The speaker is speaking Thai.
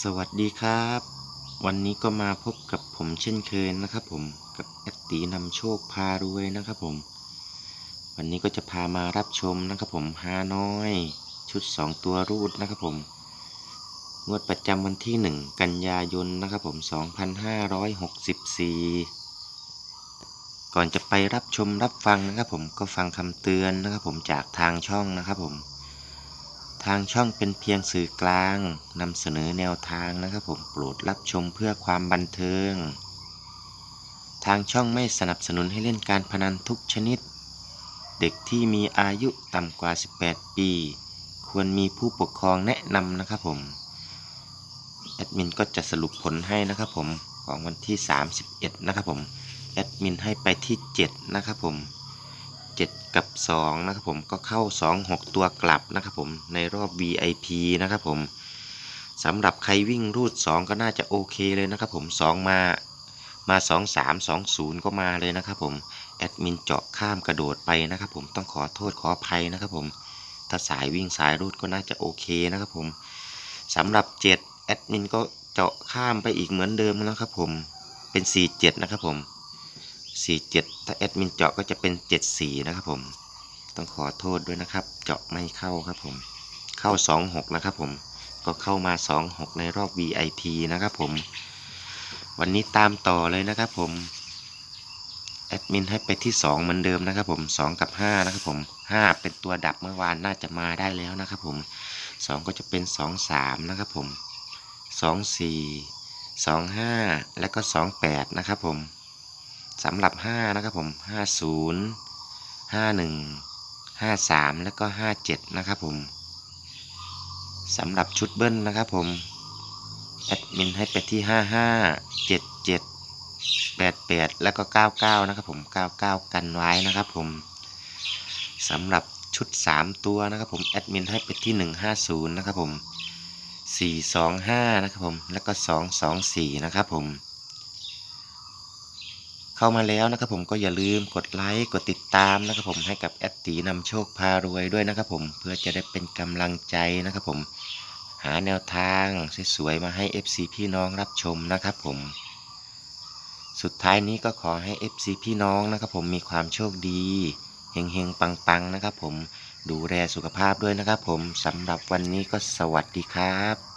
สวัสดีครับ วันนี้ก็มาพบกับผมเช่นเคยนะครับผมกับแอดตีนำโชคพารวยนะครับผม วันนี้ก็จะพามารับชมนะครับผมฮานอย ชุด 2 ตัวรูดนะครับผมงวดประจำวันที่ 1 กันยายนนะครับผม 2564 ก่อนจะไปรับชมรับฟังนะครับผมก็ฟังคำเตือนนะครับผมจากทางช่องนะครับผม ทางช่องเป็นเพียงสื่อกลางนำเสนอแนวทางนะครับผมโปรดรับชมเพื่อความบันเทิง ทางช่องไม่สนับสนุนให้เล่นการพนันทุกชนิด เด็กที่มีอายุต่ำกว่า 18 ปี ควรมีผู้ปกครองแนะนำนะครับผมแอดมินก็จะสรุปผลให้นะครับผมของวันที่ 31 นะครับผมแอดมินให้ไปที่ 7 นะครับผม 7 กับ 2 นะครับผมก็เข้า 2 6 ตัวกลับนะครับผมในรอบ VIP นะครับผมสำหรับใครวิ่งรูด 2 ก็น่าจะโอเคเลยนะครับผม 2 มามา 2 3 2 0 ก็มาเลยนะครับผม แอดมินเจาะข้ามกระโดดไปนะครับผมต้องขอโทษขออภัยนะครับผมถ้าสายวิ่งสายรูดก็น่าจะโอเคนะครับผมสำหรับ 7 แอดมินก็เจาะข้ามไปอีกเหมือนเดิมนะครับผมเป็น 4 7 นะครับผม 47 ถ้าแอดมินเจาะก็จะเป็น 74 นะครับผม ต้องขอโทษด้วยนะครับ เจาะไม่เข้าครับผม เข้า 26 นะครับผม ก็เข้ามา 26 ในรอบ VIP นะครับผม วันนี้ตามต่อเลยนะครับผม แอดมินให้ไปที่ 2 เหมือนเดิมนะครับผม 2 กับ 5 นะครับผม 5 เป็นตัวดับเมื่อวานน่าจะมาได้แล้วนะครับผม 2 ก็จะเป็น 2 3 นะครับผม 2 4 2 5 และก็ 28 นะครับผม สำหรับ 5 นะครับผม 50 51 53 แล้วก็ 57 นะครับผมสำหรับชุดเบิ้ลนะครับผม แอดมินให้ไปที่ 55 77 88 แล้วก็ 99 นะครับผม 99 กันไว้นะครับผมสำหรับชุด 3 ตัวนะครับผม แอดมินให้ไปที่ 150 นะครับผม 425 นะครับผม แล้วก็ 224 นะครับผม เข้ามาแล้วนะครับผมก็อย่าลืมกดไลค์กดติดตามนะครับผมให้กับแอดตีนำโชคพารวยด้วยนะครับผมเพื่อจะได้เป็นกำลังใจนะครับผมหาแนวทางสวยๆมาให้ FC พี่น้องรับชมนะครับผม สุดท้ายนี้ก็ขอให้ FC พี่น้องนะครับผมมีความโชคดีเฮงๆปังๆนะครับผมดูแลสุขภาพด้วยนะครับผมสำหรับวันนี้ก็สวัสดีครับ